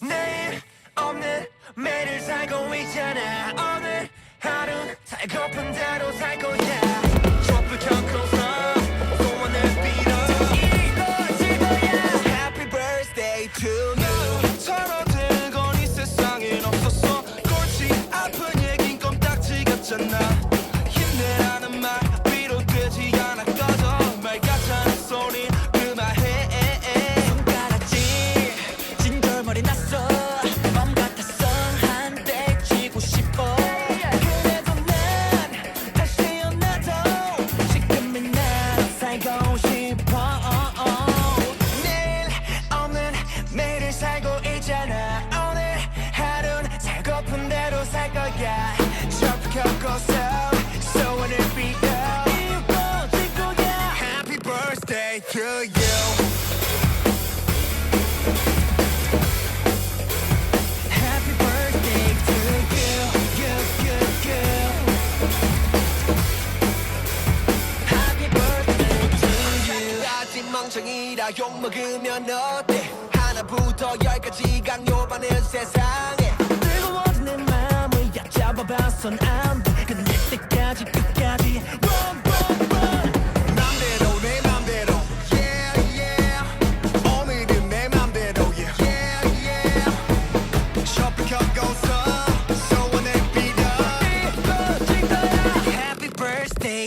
내일 없는 매일 살고 있잖아. 오늘 하루 살고픈 대로 to you. 멍청이라 욕먹으면 어때? 하나부터 열까지 강요받는 세상에. 뜨거워진 내 마음을 약 잡아봐선 안돼. 끝날 때까지 끝까지